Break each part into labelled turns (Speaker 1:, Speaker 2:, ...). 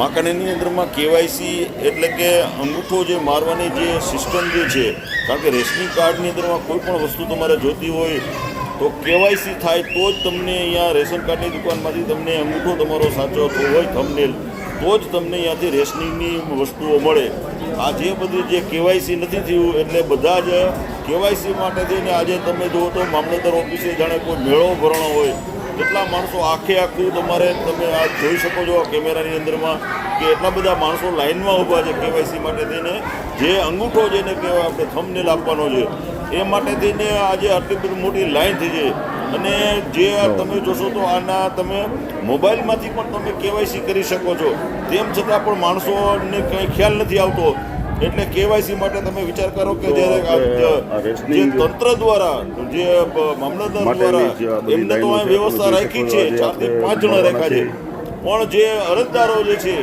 Speaker 1: વાંકાનેરની અંદરમાં કેવાયસી એટલે કે અંગૂઠો જે મારવાની જે સિસ્ટમ જે છે, કારણ કે રેશનિંગ કાર્ડની અંદરમાં કોઈ પણ વસ્તુ તમારે જોતી હોય તો કેવાયસી થાય તો જ તમને અહીંયા રેશન કાર્ડની દુકાનમાંથી તમને અંગૂઠો તમારો સાચવતો હોય થંબનેલ તો જ તમને અહીંયાથી રેશનિંગની વસ્તુઓ મળે. આ જે બધું જે કેવાયસી નથી થયું એટલે બધા જ કેવાયસી માટે થઈને આજે તમે જુઓ તો મામલતદાર ઓફિસે જાણે કોઈ મેળો ભરણો હોય કેટલા માણસો આખે આખું તમારે તમે આ જોઈ શકો છો આ કેમેરાની અંદરમાં કે એટલા બધા માણસો લાઇનમાં ઊભા છે કેવાયસી માટે થઈને. જે અંગૂઠો જેને કહેવાય આપણે થંબનેલ આપવાનો છે. એ માટે થઈને આજે આટલી બધી મોટી લાઇન થઈ છે. અને જે તમે જોશો તો આના તમે મોબાઈલમાંથી પણ તમે કેવાયસી કરી શકો છો. તેમ છતાં પણ માણસોને કંઈ ખ્યાલ નથી આવતો. એટલે કેવાયસી માટે તમે વિચાર કરો કે જ્યારે જે તંત્ર દ્વારા જે મામલતદાર દ્વારા એમને તો વ્યવસ્થા રાખી છે ચારથી પાંચ જણા રાખ્યા છે. પણ જે અરજદારો જે છે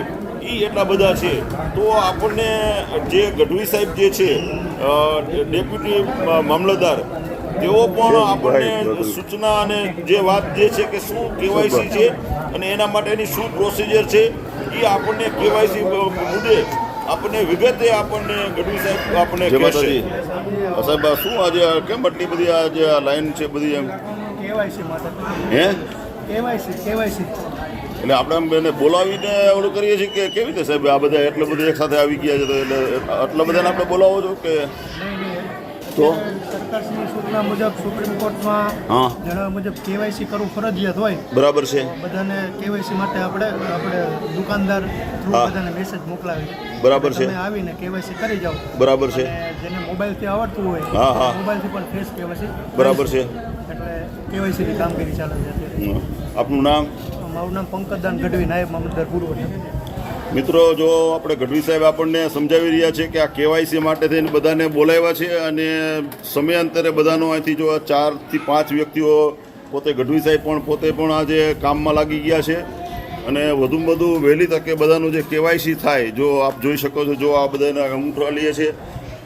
Speaker 1: એ એટલા બધા છે. તો આપણને જે ગઢવી સાહેબ જે છે ડેપ્યુટી મામલતદાર તેઓ પણ આપણને સૂચના અને જે વાત જે છે કે શું કેવાયસી છે અને એના માટેની શું પ્રોસિજર છે એ આપણને કેવાયસી મુદ્દે આપણને વિગતે આપણને ગઢવી સાહેબ આપણને કહેશે.
Speaker 2: સાહેબ આ શું આજે આ કેમ આટલી બધી આ જે આ લાઈન છે બધી એમ?
Speaker 3: કેવાયસી
Speaker 2: હે?
Speaker 3: KYC KYC.
Speaker 2: એટલે આપણે આમ એને બોલાવીને ઓલું કરીએ છીએ કે કેવી રીતે સાહેબ આ બધા એટલે બધા એક સાથે આવી ગયા છે તો એટલે આટલા બધાને આપણે બોલાવો છો કે? તો?
Speaker 3: સરકારશ્રીની મુજબ સુપ્રીમ કોર્ટમાં
Speaker 2: હા.
Speaker 3: જણાવ્યા મુજબ કેવાયસી કરવું ફરજિયાત હોય
Speaker 2: બરાબર છે.
Speaker 3: બધાને કેવાયસી માટે આપણે આપણે દુકાનદાર થ્રુ બધાને મેસેજ મોકલાવી
Speaker 2: બરાબર છે.
Speaker 3: તમે આવીને કેવાયસી કરી જાઓ.
Speaker 2: બરાબર છે.
Speaker 3: જેને મોબાઈલથી આવડતું હોય
Speaker 2: હા, હા.
Speaker 3: મોબાઈલથી પણ ફેસ કેવાયસી
Speaker 2: બરાબર છે.
Speaker 3: એટલે કેવાયસીની કામગીરી ચાલે છે
Speaker 2: આપનું નામ?
Speaker 3: મારું નામ પંકજદાન ગઢવી નાયબ મામલતદાર પૂર્વ છે.
Speaker 2: મિત્રો, જો આપણે ગઢવી સાહેબ આપણને સમજાવી રહ્યા છે કે આ કેવાયસી માટે થઈને બધાને બોલાવ્યા છે અને સમયાંતરે બધાનો અહીંથી જો ચારથી પાંચ વ્યક્તિઓ પોતે ગઢવી સાહેબ પણ પોતે પણ આજે કામમાં લાગી ગયા છે અને વધુમાં વધુ વહેલી તકે બધાનું જે કેવાયસી થાય, જો આપ જોઈ શકો છો, જો આ બધાને અંગૂઠવા લઈએ છે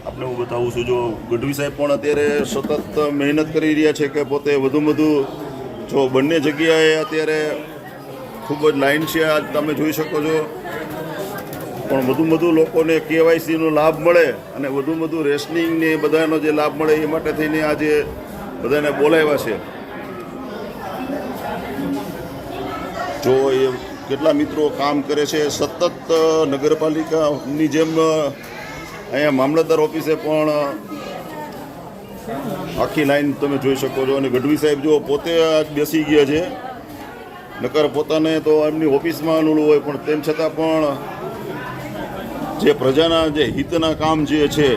Speaker 2: આપણે હું બતાવું છું, જો ગઢવી સાહેબ પણ અત્યારે સતત મહેનત કરી રહ્યા છે કે પોતે વધુમાં વધુ જો બંને જગ્યાએ અત્યારે ખૂબ જ લાઈન છે. આજ તમે જોઈ શકો છો પણ વધુ વધુ લોકોને કેવાયસીનો લાભ મળે અને વધુ વધુ રેશનિંગને બધાનો જે લાભ મળે એ માટે થઈને આજે બધાને બોલાવ્યા છે. જો એ કેટલા મિત્રો કામ કરે છે, સતત નગરપાલિકાની જેમ અહીંયા મામલતદાર ઓફિસે પણ આખી લાઈન તમે જોઈ શકો છો. અને ગઢવી સાહેબ જો પોતે બેસી ગયા છે, નકર પોતાને તો એમની ઓફિસમાં ઓલું હોય, પણ તેમ છતાં પણ જે પ્રજાના જે હિતના કામ જે છે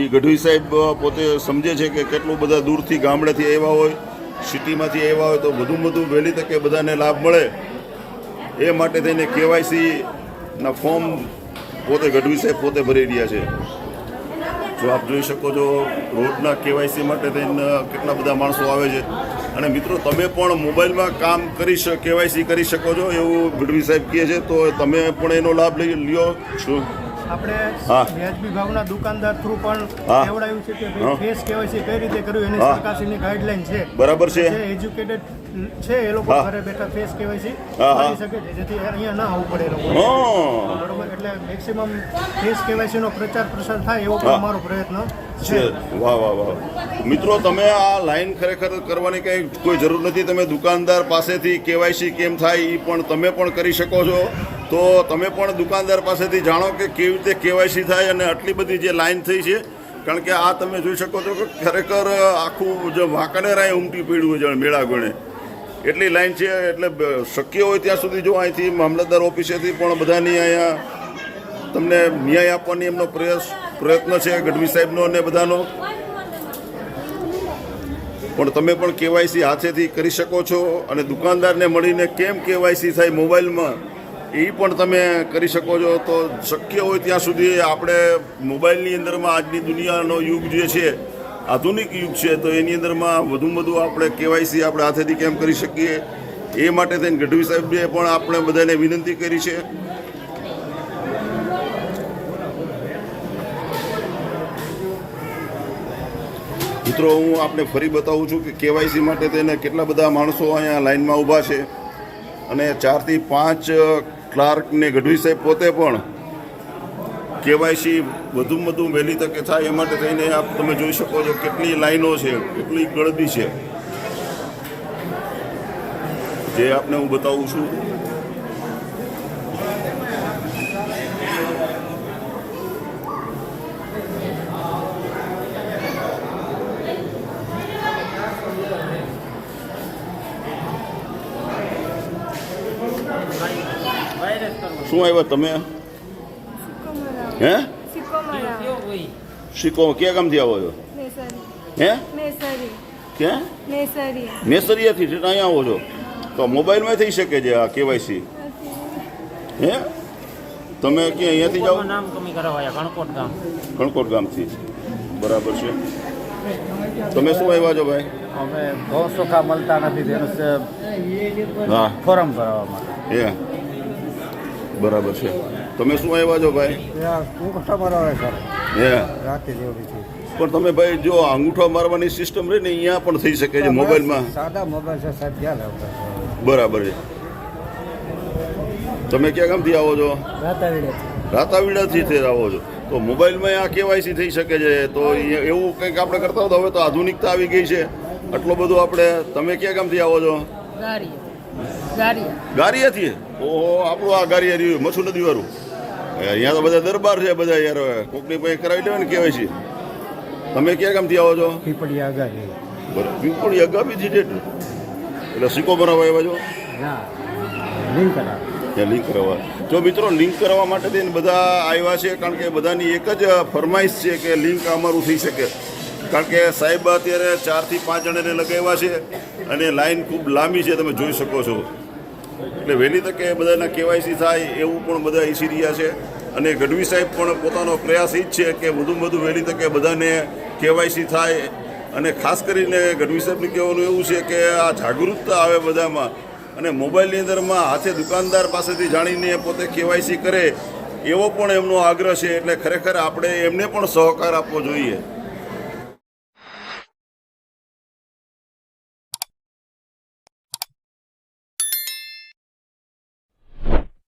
Speaker 2: એ ગઢવી સાહેબ પોતે સમજે છે કે કેટલું બધા દૂરથી ગામડેથી આવ્યા હોય, સિટીમાંથી આવ્યા હોય તો વધુ વધુ વહેલી તકે બધાને લાભ મળે. એ માટે થઈને કેવાયસીના ફોર્મ પોતે ગઢવી સાહેબ પોતે ભરી રહ્યા છે. જો આપ જોઈ શકો છો રોડના કેવાયસી માટે થઈને કેટલા બધા માણસો આવે છે. અને મિત્રો, તમે પણ મોબાઈલમાં કામ કરી કેવાયસી કરી શકો છો એવું ગઢવી સાહેબ કહે છે, તો તમે પણ એનો લાભ લઈ લ્યો શું
Speaker 3: આપણે વ્યાજબી ભાવના દુકાનદાર થ્રુ પણ કેવડાયું છે કે. ભાઈ ફેસ કેવાયસી કઈ રીતે કર્યું એની. સરકારશ્રીની ગાઈડલાઈન છે.
Speaker 2: બરાબર છે.
Speaker 3: જે એજ્યુકેટેડ છે એ લોકો. ઘરે બેઠા ફેસ કેવાયસી
Speaker 2: હા, હા.
Speaker 3: કરી શકે છે. જેથી અહીંયા ના આવવું પડે લોકો એટલે મેક્સિમમ ફેસ કેવાયસી નો પ્રચાર પ્રસાર થાય એવો. પણ અમારો પ્રયત્ન
Speaker 2: છે.
Speaker 3: છે.
Speaker 2: વાહ વાહ વાહ. મિત્રો તમે આ લાઈન ખરેખર કરવાની કંઈ કોઈ જરૂર નથી. તમે દુકાનદાર પાસેથી કેવાયસી કેમ થાય એ પણ તમે પણ કરી શકો છો. તો તમે પણ દુકાનદાર પાસેથી જાણો કે કેવી રીતે કેવાયસી થાય અને આટલી બધી જે લાઈન થઈ છે, કારણ કે આ તમે જોઈ શકો છો કે ખરેખર આખું જે વાંકાનેરાય ઉમટી પડ્યું છે મેળા ગણે. એટલી લાઈન છે, એટલે શક્ય હોય ત્યાં સુધી જો અહીંથી મામલતદાર ઓફિસેથી પણ બધાની અહીંયા તમને ન્યાય આપવાની એમનો પ્રયાસ, પ્રયત્ન છે, ગઢવી સાહેબનો અને બધાનો. પણ તમે પણ કેવાયસી હાથેથી કરી શકો છો અને દુકાનદારને મળીને કેમ કેવાયસી થાય મોબાઈલમાં? એ પણ તમે કરી શકો છો. તો શક્ય હોય ત્યાં સુધી આપણે મોબાઈલની અંદરમાં આજની દુનિયાનો યુગ જે છે, આધુનિક યુગ છે, તો એની અંદરમાં વધુમાં વધુ આપણે કેવાયસી આપણે હાથેથી કેમ કરી શકીએ? એ માટે થઈને ગઢવી સાહેબે પણ આપણે બધાને વિનંતી કરી છે. મિત્રો, હું આપને ફરી બતાવું છું કે કેવાયસી માટે તેને કેટલા બધા માણસો અહીંયા લાઈનમાં ઊભા છે. અને ચારથી પાંચ ક્લાર્ક ને ગઢવી સાહેબ પોતે પણ કેવાયસી વધુમાં વધુ વહેલી તકે થાય એ માટે થઈને આપ તમે જોઈ શકો છો કેટલી લાઈનો છે, કેટલી ગળદી છે. જે આપને હું બતાવું છું શું આવ્યા તમે? હે? શીખો ક્યાં ગામથી આવો છો? હે? ક્યાં
Speaker 4: નેસરી
Speaker 2: મેસરિયાથી અહીંયા આવો છો? તો મોબાઈલમાં થઈ શકે છે આ કેવાયસી? હે? તમે ક્યાં અહીંયાથી જાઓ?
Speaker 5: નામ કમી કરાવાયા કણકોટ ગામ.
Speaker 2: કણકોટ ગામથી. બરાબર છે. તમે શું આવ્યા છો ભાઈ?
Speaker 5: અમે ઘઉં ચોખા મળતા નથી તેનું
Speaker 2: હા.
Speaker 5: ફોરમ ભરાવા માટે
Speaker 2: એ બરાબર છે. તમે શું આવ્યા છો ભાઈ?
Speaker 5: હું કસ્ટમર આવે સર
Speaker 2: હે?
Speaker 5: રાતે
Speaker 2: પણ તમે ભાઈ જો અંગૂઠો મારવાની સિસ્ટમ રહે ને અહીંયા પણ થઈ શકે છે મોબાઈલમાં.
Speaker 5: સાદા મોબાઈલ છે સાહેબ ક્યાં લાવતા
Speaker 2: બરાબર છે. તમે ક્યાં ગામથી આવો છો?
Speaker 5: રાતાવીડે.
Speaker 2: રાતાવીડાથી થઈ આવો છો. તો મોબાઈલમાં આ કેવાયસી થઈ શકે છે. તો એવું કંઈક આપણે કરતા હોય તો હવે તો આધુનિકતા આવી ગઈ છે. આટલો બધો આપણે તમે ક્યાં ગામથી આવો છો? ગારિયાથી? ઓહો આપણું આ ગારિયા રહ્યું મચ્છુ નદી વાળું. અહીંયા તો બધા દરબાર છે બધા યાર કોકની પાસે કરાવી દેવાય ને કહેવાય છે. તમે ક્યાં ગામથી આવો છો?
Speaker 5: પીપળી આગળ
Speaker 2: બરાબર. પીપળી અગાપીથી ડેટ એટલે. સિક્કો બનાવવા આવ્યા છો?
Speaker 5: લિંક કરાવવા.
Speaker 2: ત્યાં લિંક કરાવવા. જો મિત્રો લિંક કરાવવા માટે થઈને બધા આવ્યા છે કારણ કે બધાની એક જ ફરમાઈશ છે કે લિંક અમારું થઈ શકે. કારણ કે સાહેબ અત્યારે ચારથી પાંચ જણાને લગાવ્યા છે અને લાઈન ખૂબ લાંબી છે તમે જોઈ શકો છો. એટલે વહેલી તકે બધાના કેવાયસી થાય એવું પણ બધા ઈચ્છી રહ્યા છે. અને ગઢવી સાહેબ પણ પોતાનો પ્રયાસ એ જ છે કે વધુમાં વધુ વહેલી તકે બધાને કેવાયસી થાય. અને ખાસ કરીને ગઢવી સાહેબને કહેવાનું એવું છે કે આ જાગૃતતા આવે બધામાં. અને મોબાઈલની અંદરમાં હાથે દુકાનદાર પાસેથી જાણીને પોતે કેવાયસી કરે એવો પણ એમનો આગ્રહ છે. એટલે ખરેખર આપણે એમને પણ સહકાર આપવો જોઈએ.